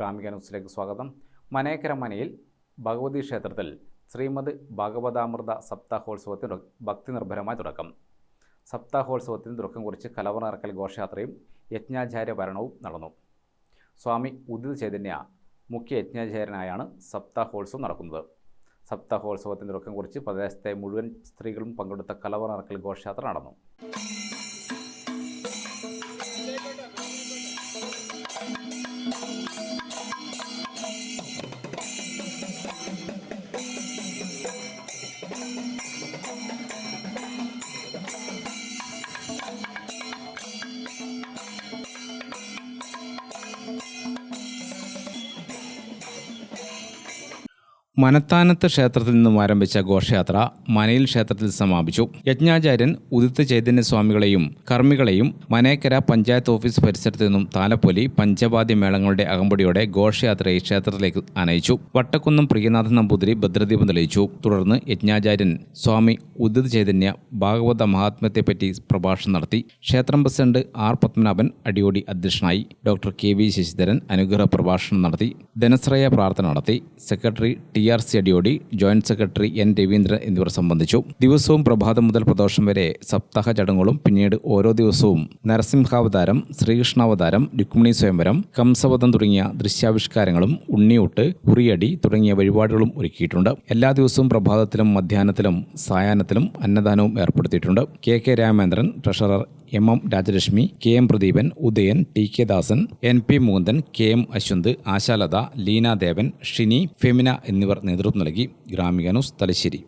ഗ്രാമിക ന്യൂസിലേക്ക് സ്വാഗതം. മനേക്കര മനയിൽ ഭഗവതി ക്ഷേത്രത്തിൽ ശ്രീമദ് ഭഗവതാമൃത സപ്താഹോത്സവത്തിന് ഭക്തി നിർഭരമായ തുടക്കം. സപ്താഹോത്സവത്തിന് തുടക്കം കുറിച്ച് കലവറ ഇറക്കൽ ഘോഷയാത്രയും യജ്ഞാചാര്യ ഭരണവും നടന്നു. സ്വാമി ഉദിത് ചൈതന്യ മുഖ്യ യജ്ഞാചാര്യനായാണ് സപ്താഹോത്സവം നടക്കുന്നത്. സപ്താഹോത്സവത്തിന് തുടക്കം കുറിച്ച് പ്രദേശത്തെ മുഴുവൻ സ്ത്രീകളും പങ്കെടുത്ത കലവറ ഇറക്കൽ ഘോഷയാത്ര നടന്നു. Thank you. മനത്താനത്ത് ക്ഷേത്രത്തിൽ നിന്നും ആരംഭിച്ച ഘോഷയാത്ര മനയിൽ ക്ഷേത്രത്തിൽ സമാപിച്ചു. യജ്ഞാചാര്യൻ ഉദിത്ത ചൈതന്യ സ്വാമികളെയും കർമ്മികളെയും മനേക്കര പഞ്ചായത്ത് ഓഫീസ് പരിസരത്തു നിന്നും താലപ്പൊലി പഞ്ചവാദ്യ മേളങ്ങളുടെ അകമ്പടിയോടെ ഘോഷയാത്രയെ ക്ഷേത്രത്തിലേക്ക് അനയിച്ചു വട്ടക്കുന്നം പ്രിയനാഥൻ നമ്പൂതിരി ഭദ്രദീപം തെളിയിച്ചു. തുടർന്ന് യജ്ഞാചാര്യൻ സ്വാമി ഉദിത ചൈതന്യ ഭാഗവത മഹാത്മ്യത്തെപ്പറ്റി പ്രഭാഷണം നടത്തി. ക്ഷേത്രം പ്രസിഡന്റ് ആർ പത്മനാഭൻ അടിയോടി അധ്യക്ഷനായി. ഡോക്ടർ കെ വി ശശിധരൻ അനുഗ്രഹ പ്രഭാഷണം നടത്തി. ധനശ്രയ പ്രാർത്ഥന നടത്തി. Secretary T R C Adiyodi joint secretary N Raveendran എന്നിവർ സംബന്ധിച്ചു. ദിവസവും പ്രഭാതം മുതൽ പ്രദോഷം വരെ സപ്താഹ ചടങ്ങുകളും പിന്നീട് ഓരോ ദിവസവും നരസിംഹാവതാരം ശ്രീകൃഷ്ണാവതാരം രുക്മിണി സ്വയംവരം കംസവധം തുടങ്ങിയ ദൃശ്യാവിഷ്കാരങ്ങളും ഉണ്ണിയൂട്ട് ഉറിയടി തുടങ്ങിയ വഴിപാടുകളും ഒരുക്കിയിട്ടുണ്ട്. എല്ലാ ദിവസവും പ്രഭാതത്തിലും മധ്യാഹ്നത്തിലും സായാഹ്നത്തിലും അന്നദാനവും ഏർപ്പെടുത്തിയിട്ടുണ്ട്. K K Ramendran treasurer M M Rajalakshmi K M Pradeepan Udayan T K Dasan N P Mukundan K M Ashwanth Ashalatha Leena Devan Shini Femina എന്നിവർ നേതൃത്വം നൽകി ഗ്രാമിക തലശ്ശേരി.